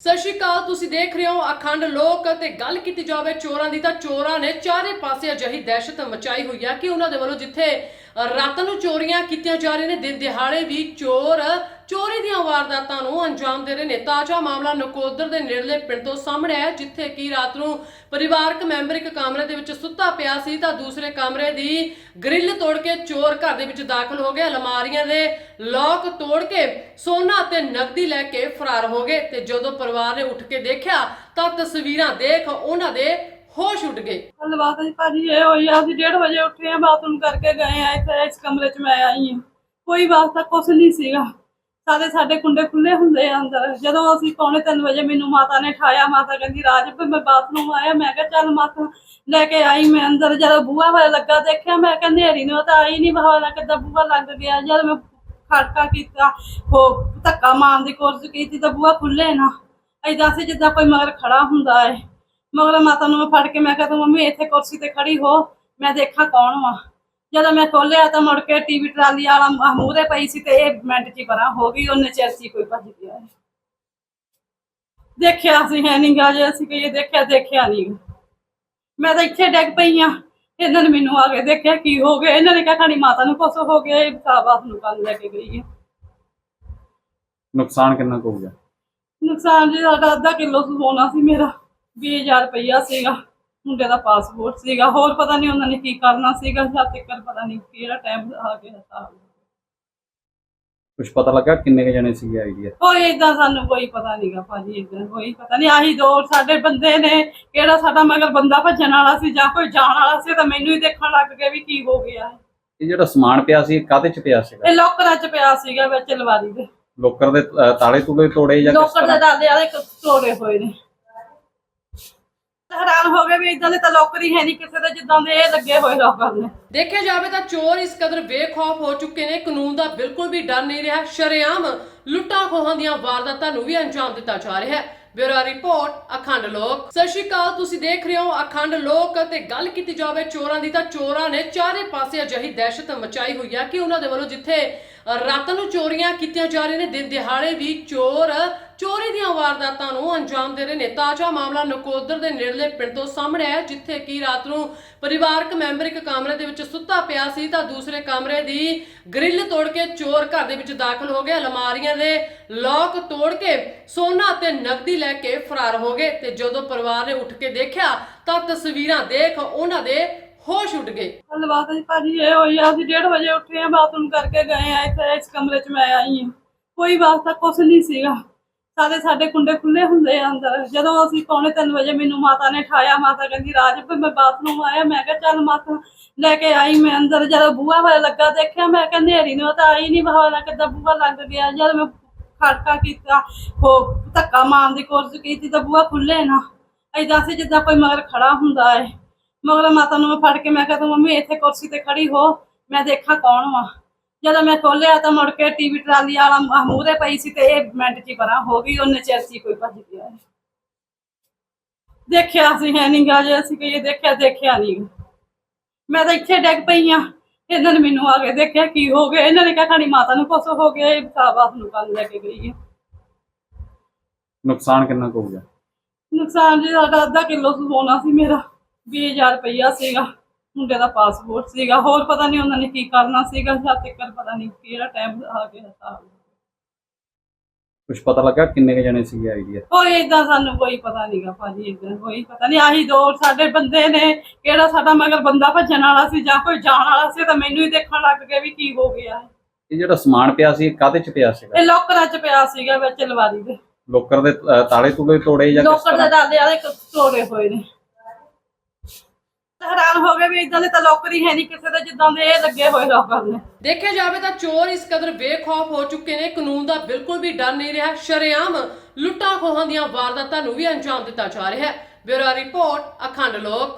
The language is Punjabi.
ਸਤਿ ਸ਼੍ਰੀ ਅਕਾਲ, ਤੁਸੀਂ ਦੇਖ ਰਹੇ ਹੋ ਅਖੰਡ ਲੋਕ ਤੇ ਗੱਲ ਕੀਤੀ ਜਾਵੇ ਚੋਰਾਂ ਦੀ ਤਾਂ ਚੋਰਾਂ ਨੇ ਚਾਰੇ ਪਾਸੇ ਅਜਿਹੀ ਦਹਿਸ਼ਤ ਮਚਾਈ ਹੋਈ ਹੈ ਕਿ ਉਹਨਾਂ ਦੇ ਵੱਲੋਂ ਜਿੱਥੇ ਰਾਤਾਂ ਨੂੰ ਚੋਰੀਆਂ ਕੀਤੀਆਂ ਜਾ ਰਹੀਆਂ ਨੇ, ਦਿਨ ਦਿਹਾੜੇ ਵੀ ਚੋਰ ਚੋਰੀ ਦੀਆਂ ਵਾਰਦਾਤਾਂ ਨੂੰ ਅੰਜਾਮ ਦੇ ਰਹੇ ਨੇ। ਤਾਜ਼ਾ ਮਾਮਲਾ ਨਕੋਦਰ ਦੇ ਨੇੜਲੇ ਪਿੰਡ ਤੋਂ ਸਾਹਮਣੇ ਆਇਆ, ਜਿੱਥੇ ਕਿ ਰਾਤ ਨੂੰ ਪਰਿਵਾਰਕ ਮੈਂਬਰ ਇੱਕ ਕਮਰੇ ਦੇ ਵਿੱਚ ਸੁੱਤਾ ਪਿਆ ਸੀ, ਤਾਂ ਦੂਸਰੇ ਕਮਰੇ ਦੀ ਗ੍ਰਿਲ ਤੋੜ ਕੇ ਚੋਰ ਘਰ ਦੇ ਵਿੱਚ ਦਾਖਲ ਹੋ ਗਏ। ਅਲਮਾਰੀਆਂ ਦੇ ਲੋਕ ਤੋੜ ਕੇ ਸੋਨਾ ਤੇ ਨਕਦੀ ਲੈ ਕੇ ਫਰਾਰ ਹੋ ਗਏ ਤੇ ਜਦੋਂ ਪਰਿਵਾਰ ਨੇ ਉੱਠ ਕੇ ਦੇਖਿਆ, ਤਾਂ ਤਸਵੀਰਾਂ ਦੇਖ ਉਹਨਾਂ ਦੇ ਹੋਸ਼ ਉੱਡ ਗਏ। ਗੱਲਬਾਤ ਜੀ ਭਾਜੀ ਇਹ ਹੋਈ ਆ, ਅਸੀਂ 1:30 ਵਜੇ ਉੱਠੇ ਆ, ਬਾਥਰੂਮ ਕਰਕੇ ਗਏ ਆ, ਇੱਥੇ ਇਸ ਕਮਰੇ 'ਚ ਮੈਂ ਆਈ ਹਾਂ। ਕੋਈ ਵਾਸਤਾ ਕੁਛ ਨਹੀਂ ਸੀਗਾ। ਸਾਰੇ ਸਾਡੇ ਕੁੰਡੇ ਖੁੱਲੇ ਹੁੰਦੇ ਆ ਅੰਦਰ। ਜਦੋਂ ਅਸੀਂ ਪੌਣੇ 3 ਵਜੇ ਮੈਨੂੰ ਮਾਤਾ ਨੇ ਠਾਇਆ, ਮਾਤਾ ਕਹਿੰਦੀ, ਰਾਜ ਮੈਂ ਬਾਥਰੂਮ ਆਇਆ। ਮੈਂ ਕਿਹਾ, ਚੱਲ ਮਾਤਾ, ਲੈ ਕੇ ਆਈ ਮੈਂ ਅੰਦਰ। ਜਦੋਂ ਬੂਹਾ ਵਾਲਾ ਲੱਗਾ ਦੇਖਿਆ, ਮੈਂ ਕਿਹਾ ਨੇਰੀ ਨੂੰ ਤਾਂ ਆਈ ਨਹੀਂ ਬਹਾਨਾ ਕਿੱਦਾਂ ਬੂਹਾ ਲੱਗ ਗਿਆ? ਜਦ ਮੈਂ ਖੜਕਾ ਕੀਤਾ ਉਹ ਧੱਕਾ ਮਾਰਨ ਦੀ ਕੋਸ਼ਿਸ਼ ਕੀਤੀ, ਤਾਂ ਬੂਹਾ ਖੁੱਲੇ ਨਾ। ਐਦਾਂ ਸੀ ਜਿੱਦਾਂ ਕੋਈ ਮਗਰ ਖੜਾ ਹੁੰਦਾ ਹੈ ਮਗਰ ਮਾਤਾ ਨੂੰ ਮੈਂ ਫੜ ਕੇ ਮੈਂ ਕਿਹਾ, ਤੂੰ ਮੰਮੀ ਇੱਥੇ ਕੁਰਸੀ ਤੇ ਖੜੀ ਹੋ। ਮੈਂ ਦੇਖਾਂ ਕੌਣ ਵਾ। ਜਦੋਂ ਮੈਂ ਖੋਲਿਆ ਤਾਂ ਮੁੜ ਕੇ ਟੀਵੀ ਟਰਾਲੀ ਵਾਲਾ ਮੂਹਰੇ ਪਈ ਸੀ ਤੇ ਇਹ ਮਿੰਟ 'ਚ ਹੀ ਪਰਾਂ ਹੋ ਗਈ ਉਹਨੇ ਚਿਰ 'ਚ ਹੀ ਕੋਈ ਭੱਜ ਗਿਆ। ਦੇਖਿਆ ਸੀ ਹੈ ਨਹੀਂ ਗਾ ਜੇ ਅਸੀਂ ਕਹੀਏ ਦੇਖਿਆ ਦੇਖਿਆ ਨਹੀਂ ਮੈਂ ਤਾਂ ਇੱਥੇ ਡਿੱਗ ਪਈ ਆ ਇਹਨਾਂ ਨੇ ਮੈਨੂੰ ਆ ਕੇ ਦੇਖਿਆ ਕੀ ਹੋ ਗਿਆ। ਇਹਨਾਂ ਨੇ ਕਿਹਾ ਖਾਣੀ ਮਾਤਾ ਨੂੰ ਕੁਛ ਹੋ ਗਿਆ ਇਹ ਸਾਬਾਸ ਨੂੰ ਕੰਨ ਲੈ ਕੇ ਗਈ ਹੈ। ਨੁਕਸਾਨ ਕਿੰਨਾ ਕੁ ਹੋ ਗਿਆ? ਨੁਕਸਾਨ ਜੀ ਸਾਡਾ ਅੱਧਾ ਕਿਲੋ ਸੋਨਾ ਸੀ ਮੇਰਾ 20000 ਰੁਪਈਆ ਸੀਗਾ। ਮੁੰਡੇ ਦਾ ਪਾਸਪੋਰਟ ਸੀਗਾ ਹੋਰ ਪਤਾ ਨਹੀਂ ਉਹਨਾਂ ਨੇ ਕੀ ਕਰਨਾ ਸੀਗਾ ਜਦ ਤੱਕ ਪਤਾ ਨਹੀਂ ਕਿਹੜਾ ਟਾਈਮ ਆ ਗਿਆ ਸਾਲ ਕੁਝ ਪਤਾ ਲੱਗਾ ਕਿੰਨੇ ਕ ਜਣੇ ਸੀਗੇ ਆਈਡੀਆ ਕੋਈ ਇਦਾਂ ਸਾਨੂੰ ਕੋਈ ਪਤਾ ਨਹੀਂਗਾ ਭਾਜੀ ਇਦਾਂ ਕੋਈ ਪਤਾ ਨਹੀਂ ਆਹੀ ਦੋ ਸਾਡੇ ਬੰਦੇ ਨੇ ਕਿਹੜਾ ਸਾਡਾ ਮਗਰ ਬੰਦਾ ਭੱਜਣ ਵਾਲਾ ਸੀ ਜਾਂ ਕੋਈ ਜਾਣ ਵਾਲਾ ਸੀ ਤਾਂ ਮੈਨੂੰ ਹੀ ਦੇਖਣ ਲੱਗ ਗਿਆ ਵੀ ਕੀ ਹੋ ਗਿਆ। ਇਹ ਜਿਹੜਾ ਸਮਾਨ ਪਿਆ ਸੀ ਇਹ ਕਾਹਦੇ ਚ ਪਿਆ ਸੀਗਾ? ਇਹ ਲੋਕਰਾਂ 'ਚ ਪਿਆ ਸੀਗਾ ਵਿੱਚ ਲਵਾਰੀ ਦੇ। ਲੋਕਰ ਦੇ ਅ, ਤਾਲੇ ਤੂਲੇ ਤੋੜੇ ਜਾਂ ਕਿਸ ਲੋਕਰ ਦੇ ਤਰ੍ਹਾਂ? ਦਾਦੇ ਵਾਲੇ ਤੋੜੇ ਹੋਏ ਨੇ। ਹੈਰਾਨ ਹੋ ਗਏ ਵੀ ਇਦਾਂ ਦੇ ਤਾਂ ਲੋਕਰ ਹੀ ਹੈ ਨਹੀਂ ਕਿਸੇ ਦੇ ਜਿੱਦਾਂ ਦੇ ਇਹ ਲੱਗੇ ਹੋਏ ਲੋਕਰ ਨੇ ਦੇਖਿਆ ਜਾਵੇ ਤਾਂ ਚੋਰ ਇਸ ਕਦਰ ਬੇਖੌਫ ਹੋ ਚੁੱਕੇ ਨੇ ਕਾਨੂੰਨ ਦਾ ਬਿਲਕੁਲ ਵੀ ਡਰ ਨਹੀਂ ਰਿਹਾ। ਸ਼ਰੇਆਮ ਲੁੱਟਾਂ ਖੋਹਾਂ ਦੀਆਂ ਵਾਰਦਾਤਾਂ ਨੂੰ ਵੀ ਅੰਜਾਮ ਦਿੱਤਾ ਜਾ ਰਿਹਾ ਹੈ। ਬਿਊਰੋ ਰਿਪੋਰਟ ਅਖੰਡ ਲੋਕ। ਸਤਿ ਸ਼੍ਰੀ ਅਕਾਲ ਤੁਸੀਂ ਦੇਖ ਰਹੇ ਹੋ ਅਖੰਡ ਲੋਕ ਤੇ ਗੱਲ ਕੀਤੀ ਜਾਵੇ ਚੋਰਾਂ ਦੀ ਤਾਂ ਚੋਰਾਂ ਨੇ ਚਾਰੇ ਪਾਸੇ ਅਜਿਹੀ ਦਹਿਸ਼ਤ ਮਚਾਈ ਹੋਈ ਆ ਕਿ ਉਹਨਾਂ ਦੇ ਵੱਲੋਂ ਜਿੱਥੇ ਅ, ਰਾਤ ਨੂੰ ਚੋਰੀਆਂ ਕੀਤੀਆਂ ਜਾ ਰਹੀਆਂ ਨੇ ਦਿਨ ਦਿਹਾੜੇ ਵੀ ਚੋਰ ਚੋਰੀ ਦੀਆਂ ਵਾਰਦਾਤਾਂ ਨੂੰ ਅੰਜਾਮ ਦੇ ਰਹੇ ਨੇ। ਤਾਜ਼ਾ ਮਾਮਲਾ ਨਕੋਦਰ ਦੇ ਨੇੜਲੇ ਪਿੰਡ ਤੋਂ ਸਾਹਮਣੇ ਆਇਆ, ਜਿੱਥੇ ਕਿ ਰਾਤ ਨੂੰ ਪਰਿਵਾਰਕ ਮੈਂਬਰ ਇੱਕ ਕਮਰੇ ਦੇ ਵਿੱਚ ਸੁੱਤਾ ਪਿਆ ਸੀ ਤਾਂ ਦੂਸਰੇ ਕਮਰੇ ਦੀ ਗ੍ਰਿਲ ਤੋੜ ਕੇ ਚੋਰ ਘਰ ਦੇ ਵਿੱਚ ਦਾਖਲ ਹੋ ਗਏ ਅਲਮਾਰੀਆਂ ਦੇ ਲੋਕ ਤੋੜ ਕੇ ਸੋਨਾ ਤੇ ਨਕਦੀ ਲੈ ਕੇ ਫਰਾਰ ਹੋ ਗਏ ਤੇ ਜਦੋਂ ਪਰਿਵਾਰ ਨੇ ਉੱਠ ਕੇ ਦੇਖਿਆ ਤਾਂ ਤਸਵੀਰਾਂ ਦੇਖ ਉਹਨਾਂ ਦੇ ਹੋਸ਼ ਉੱਡ ਗਏ। ਗੱਲਬਾਤ ਜੀ ਭਾਜੀ ਇਹ ਹੋਈ ਆ, ਅਸੀਂ 1:30 ਵਜੇ ਉੱਠੇ ਆ, ਬਾਥਰੂਮ ਕਰਕੇ ਗਏ ਆ, ਇੱਥੇ ਇਸ ਕਮਰੇ 'ਚ ਮੈਂ ਆਈ ਹਾਂ। ਕੋਈ ਵਾਸਤਾ ਕੁਛ ਨਹੀਂ ਸੀਗਾ। ਸਾਰੇ ਸਾਡੇ ਕੁੰਡੇ ਖੁੱਲੇ ਹੁੰਦੇ ਆ ਅੰਦਰ। ਜਦੋਂ ਅਸੀਂ ਪੌਣੇ 3 ਵਜੇ ਮੈਨੂੰ ਮਾਤਾ ਨੇ ਠਾਇਆ, ਮਾਤਾ ਕਹਿੰਦੀ, ਰਾਜ, ਵੀ ਮੈਂ ਬਾਥਰੂਮ ਆਇਆ। ਮੈਂ ਕਿਹਾ, ਚੱਲ ਮਾਤਾ, ਲੈ ਕੇ ਆਈ ਮੈਂ ਅੰਦਰ। ਜਦੋਂ ਬੂਹਾ ਵਾਲਾ ਲੱਗਾ ਦੇਖਿਆ, ਮੈਂ ਕਿਹਾ ਨੇਰੀ ਨੂੰ ਤਾਂ ਆਈ ਨਹੀਂ ਬਹਾਨਾ ਕਿੱਦਾਂ ਬੂਹਾ ਲੱਗ ਗਿਆ? ਜਦ ਮੈਂ ਖੜਕਾ ਕੀਤਾ ਉਹ ਧੱਕਾ ਮਾਰਨ ਦੀ ਕੋਸ਼ਿਸ਼ ਕੀਤੀ, ਤਾਂ ਬੂਹਾ ਖੁੱਲੇ ਨਾ। ਐਦਾਂ ਸੀ ਜਿੱਦਾਂ ਕੋਈ ਮਗਰ ਖੜਾ ਹੁੰਦਾ ਹੈ ਮਗਰ ਮਾਤਾ ਨੂੰ ਮੈਂ ਫੜ ਕੇ ਮੈਂ ਕਿਹਾ, ਤੂੰ ਮੰਮੀ, ਇੱਥੇ ਕੁਰਸੀ ਤੇ ਖੜੀ ਹੋ। ਮੈਂ ਦੇਖਾਂ ਕੌਣ ਵਾ। ਜਦੋਂ ਮੈਂ ਖੋਲਿਆ ਤਾਂ ਮੁੜ ਕੇ ਟੀਵੀ ਟਰਾਲੀ ਵਾਲਾ ਮੂਹਰੇ ਪਈ ਸੀ ਤੇ ਇਹ ਮਿੰਟ 'ਚ ਹੀ ਪਰਾਂ ਹੋ ਗਈ ਉਹਨੇ ਚਿਰ 'ਚ ਹੀ ਕੋਈ ਭੱਜ ਗਿਆ। ਦੇਖਿਆ ਸੀ ਹੈ ਨਹੀਂ ਗਾ ਜੇ ਅਸੀਂ ਕਹੀਏ ਦੇਖਿਆ ਦੇਖਿਆ ਨਹੀਂ ਮੈਂ ਤਾਂ ਇੱਥੇ ਡਿੱਗ ਪਈ ਆ ਇਹਨਾਂ ਨੇ ਮੈਨੂੰ ਆ ਕੇ ਦੇਖਿਆ ਕੀ ਹੋ ਗਿਆ ਇਹਨਾਂ ਨੇ ਕਿਹਾ ਖਾਣੀ ਮਾਤਾ ਨੂੰ ਕੁਛ ਹੋ ਗਿਆ ਇਹ ਸਾਬਾਸ ਨੂੰ ਕੰਨ ਲੈ ਕੇ ਗਈ ਹੈ। ਨੁਕਸਾਨ ਕਿੰਨਾ ਕੁ ਹੋ ਗਿਆ? ਨੁਕਸਾਨ ਜੀ ਸਾਡਾ ਅੱਧਾ ਕਿਲੋ ਸੋਨਾ ਸੀ ਮੇਰਾ 20000 ਰੁਪਈਆ ਸੀਗਾ। ਮੁੰਡੇ ਦਾ ਪਾਸਪੋਰਟ ਸੀਗਾ ਹੋਰ ਪਤਾ ਨਹੀਂ ਉਹਨਾਂ ਨੇ ਕੀ ਕਰਨਾ ਸੀਗਾ ਜਦ ਤੱਕ ਪਤਾ ਨਹੀਂ ਕਿਹੜਾ ਟਾਈਮ ਆ ਗਿਆ ਸਾਲ ਕੁਝ ਪਤਾ ਲੱਗਾ ਕਿੰਨੇ ਕ ਜਣੇ ਸੀਗੇ ਆਈਡੀਆ ਕੋਈ ਇਦਾਂ ਸਾਨੂੰ ਕੋਈ ਪਤਾ ਨਹੀਂਗਾ ਭਾਜੀ ਇਦਾਂ ਕੋਈ ਪਤਾ ਨਹੀਂ ਆਹੀ ਦੋ ਸਾਡੇ ਬੰਦੇ ਨੇ ਕਿਹੜਾ ਸਾਡਾ ਮਗਰ ਬੰਦਾ ਭੱਜਣ ਵਾਲਾ ਸੀ ਜਾਂ ਕੋਈ ਜਾਣ ਵਾਲਾ ਸੀ ਤਾਂ ਮੈਨੂੰ ਹੀ ਦੇਖਣ ਲੱਗ ਗਿਆ ਵੀ ਕੀ ਹੋ ਗਿਆ। ਇਹ ਜਿਹੜਾ ਸਮਾਨ ਪਿਆ ਸੀ ਇਹ ਕਾਹਦੇ ਚ ਪਿਆ ਸੀਗਾ? ਇਹ ਲੋਕਰਾਂ 'ਚ ਪਿਆ ਸੀਗਾ ਵਿੱਚ ਲਵਾਰੀ ਦੇ। ਲੋਕਰ ਦੇ ਅ, ਤਾਲੇ ਤੂਲੇ ਤੋੜੇ ਜਾਂ ਕਿਸ ਲੋਕਰ ਦੇ ਤਰ੍ਹਾਂ? ਦਾਦੇ ਵਾਲੇ ਤੋੜੇ ਹੋਏ ਨੇ। ਹੈਰਾਨ ਹੋ ਗਏ ਵੀ ਇਦਾਂ ਦੇ ਤਾਂ ਲੋਕਰ ਹੀ ਹੈ ਨਹੀਂ ਕਿਸੇ ਦੇ, ਜਿੱਦਾਂ ਦੇ ਇਹ ਲੱਗੇ ਹੋਏ ਲੋਕਰ ਨੇ ਦੇਖਿਆ ਜਾਵੇ ਤਾਂ ਚੋਰ ਇਸ ਕਦਰ ਬੇਖੌਫ ਹੋ ਚੁੱਕੇ ਨੇ, ਕਾਨੂੰਨ ਦਾ ਬਿਲਕੁਲ ਵੀ ਡਰ ਨਹੀਂ ਰਿਹਾ। ਸ਼ਰੇਆਮ ਲੁੱਟਾਂ ਖੋਹਾਂ ਦੀਆਂ ਵਾਰਦਾਤਾਂ ਨੂੰ ਵੀ ਅੰਜਾਮ ਦਿੱਤਾ ਜਾ ਰਿਹਾ ਹੈ। ਬਿਊਰੋ ਰਿਪੋਰਟ, ਅਖੰਡ ਲੋਕ।